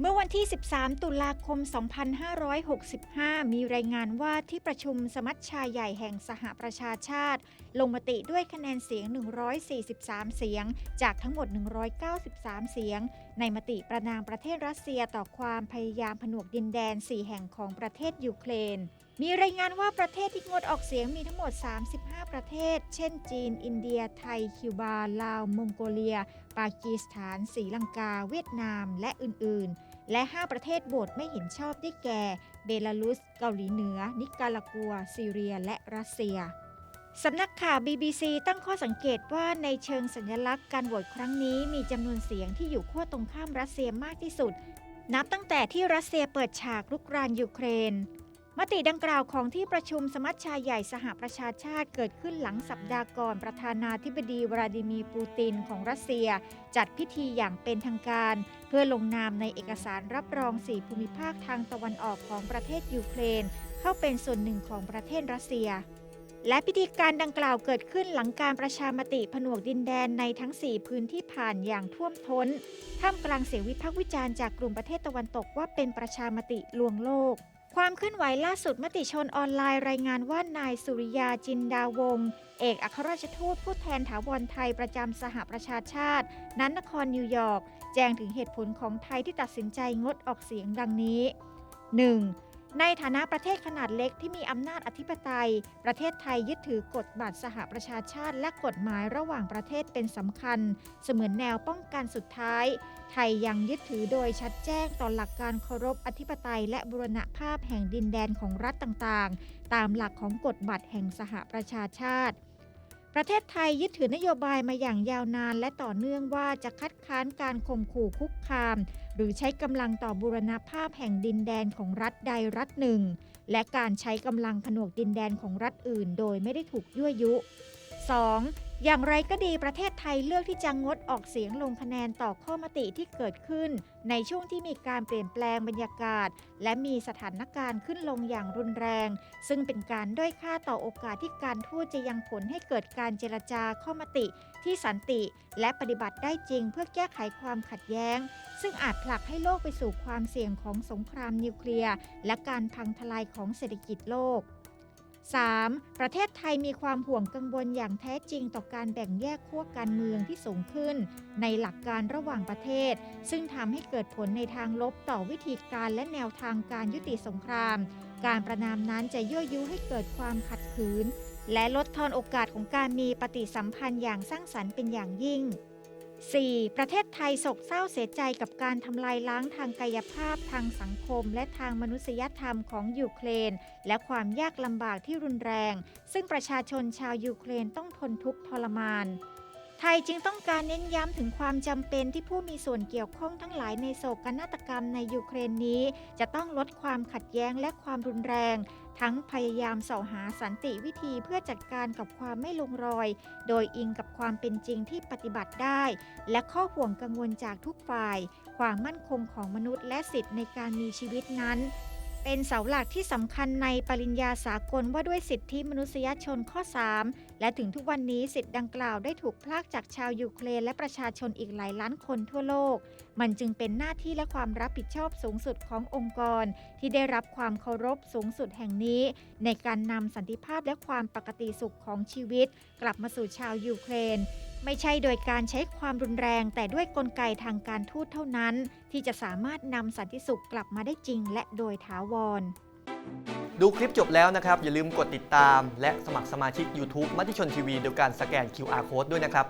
เมื่อวันที่ 13 ตุลาคม 2565 มีรายงานว่าที่ประชุมสมัชชาใหญ่แห่งสหประชาชาติ ลงมติด้วยคะแนนเสียง 143 เสียง จากทั้งหมด 193 เสียง ในมติประนามประเทศรัสเซียต่อความพยายามผนวกดินแดน 4 แห่งของประเทศยูเครน มีรายงานว่าประเทศที่งดออกเสียงมีทั้งหมด 35 ประเทศ เช่น จีน อินเดีย ไทย คิวบา ลาว มองโกเลีย ปากีสถานศรีลังกา เวียดนาม และอื่น ๆ และ 5 ประเทศโหวตไม่เห็นชอบได้แก่ เบลารุส เกาหลีเหนือ นิการากัว ซีเรีย และรัสเซียสำนักข่าว BBC ตั้งข้อสังเกตว่าในเชิงสัญลักษณ์การโหวตครั้งนี้มีจำนวนเสียงที่อยู่ขั้วตรงข้ามรัสเซียมากที่สุด นับตั้งแต่ที่รัสเซียเปิดฉากรุกรานยูเครน มติดังกล่าวของที่ประชุมสมัชชาใหญ่สหประชาชาติเกิดขึ้นหลังสัปดาห์ก่อนประธานาธิบดีวลาดิมีร์ปูตินของรัสเซีย จัดพิธีอย่างเป็นทางการ เพื่อลงนามในเอกสารรับรองสี่ภูมิภาคทางตะวันออกของประเทศยูเครน เข้าเป็นส่วนหนึ่งของประเทศรัสเซีย และพิธีการดังกล่าวเกิดขึ้นหลังการประชามติผนวกดินแดนในทั้ง 4 พื้นที่ผ่านอย่างท่วมท้น ท่ามกลางเสียงวิพากษ์วิจารณ์จากกลุ่มประเทศตะวันตกว่าเป็นประชามติลวงโลก ความเคลื่อนไหวล่าสุดมติชนออนไลน์รายงานว่านายสุริยาจินดาวงศ์เอกอัครราชทูตผู้แทนถาวรไทยประจำสหประชาชาตินั้นนครนิวยอร์ก แจ้งถึงเหตุผลของไทยที่ตัดสินใจงดออกเสียงดังนี้ 1. ในฐานะประเทศขนาดเล็กที่มีอำนาจอธิปไตย ประเทศไทยยึดถือกฎบัตรสหประชาชาติ และกฎหมายระหว่างประเทศเป็นสำคัญ เสมือนแนวป้องกันสุดท้าย ไทยยังยึดถือโดยชัดแจ้งต่อหลักการเคารพอธิปไตย และบุรณภาพแห่งดินแดนของรัฐต่างๆ ตามหลักของกฎบัตรแห่งสหประชาชาติ ประเทศไทยยึดถือนโยบายมาอย่างยาวนานและต่อเนื่องว่าจะคัดค้านการข่มขู่คุกคาม หรือใช้กำลังต่อบุรณภาพแห่งดินแดนของรัฐใดรัฐหนึ่ง และการใช้กำลังผนวกดินแดนของรัฐอื่น โดยไม่ได้ถูกยั่วยุ 2. อย่างไรก็ดีประเทศไทยเลือกที่จะงดออกเสียงลงคะแนนต่อข้อมติที่เกิดขึ้น ในช่วงที่มีการเปลี่ยนแปลงบรรยากาศ และมีสถานการณ์ขึ้นลงอย่างรุนแรง ซึ่งเป็นการด้อยค่าต่อโอกาสที่การทูตจะยังผลให้เกิดการเจรจาข้อมติที่สันติ และปฏิบัติได้จริงเพื่อแก้ไขความขัดแย้ง ซึ่งอาจผลักให้โลกไปสู่ความเสี่ยงของสงครามนิวเคลียร์และการพังทลายของเศรษฐกิจโลก 3. ประเทศไทยมีความห่วงกังวลอย่างแท้จริงต่อการแบ่งแยกขั้วการเมืองที่สูงขึ้น ในหลักการระหว่างประเทศ ซึ่งทำให้เกิดผลในทางลบต่อวิธีการและแนวทางการยุติสงคราม การประนามนั้นจะยั่วยุให้เกิดความขัดขืน และลดทอนโอกาสของการมีปฏิสัมพันธ์อย่างสร้างสรรค์เป็นอย่างยิ่ง 4. ประเทศไทยโศกเศร้าเสียใจกับการทำลายล้างทางกายภาพทางสังคม และทางมนุษยธรรมของยูเครน และความยากลำบากที่รุนแรง ซึ่งประชาชนชาวยูเครนต้องทนทุกข์ทรมาน ทยจึงต้องการเน้นย้ำถึงความจำเป็นที่ผู้มีส่วนเกี่ยวข้องทั้งหลายในโศกนาฏกรรมในยูเครนนี้ จะต้องลดความขัดแย้งและความรุนแรง ทั้งพยายามเสาะหาสันติวิธีเพื่อจัดการกับความไม่ลงรอย โดยอิงกับความเป็นจริงที่ปฏิบัติได้ และข้อห่วงกังวลจากทุกฝ่าย ความมั่นคงของมนุษย์และสิทธิในการมีชีวิตนั้น เป็นเสาหลักที่สำคัญในปริญญาสากลว่าด้วยสิทธิมนุษยชนข้อ 3 และถึงทุกวันนี้สิทธิดังกล่าวได้ถูกพลากจากชาวยูเครนและประชาชนอีกหลายล้านคนทั่วโลก มันจึงเป็นหน้าที่และความรับผิดชอบสูงสุดขององค์กร ที่ได้รับความเคารพสูงสุดแห่งนี้ ในการนำสันติภาพและความปกติสุขของชีวิต กลับมาสู่ชาวยูเครน ไม่ใช่โดยการใช้ความรุนแรง แต่ด้วยกลไกทางการทูตเท่านั้น ที่จะสามารถนำสันติสุขกลับมาได้จริง และโดยถาวร ดูคลิปจบแล้วนะครับ อย่าลืมกดติดตาม และสมัครสมาชิก YouTube มติชนทีวีโดยการสแกน QR Code ด้วยนะครับ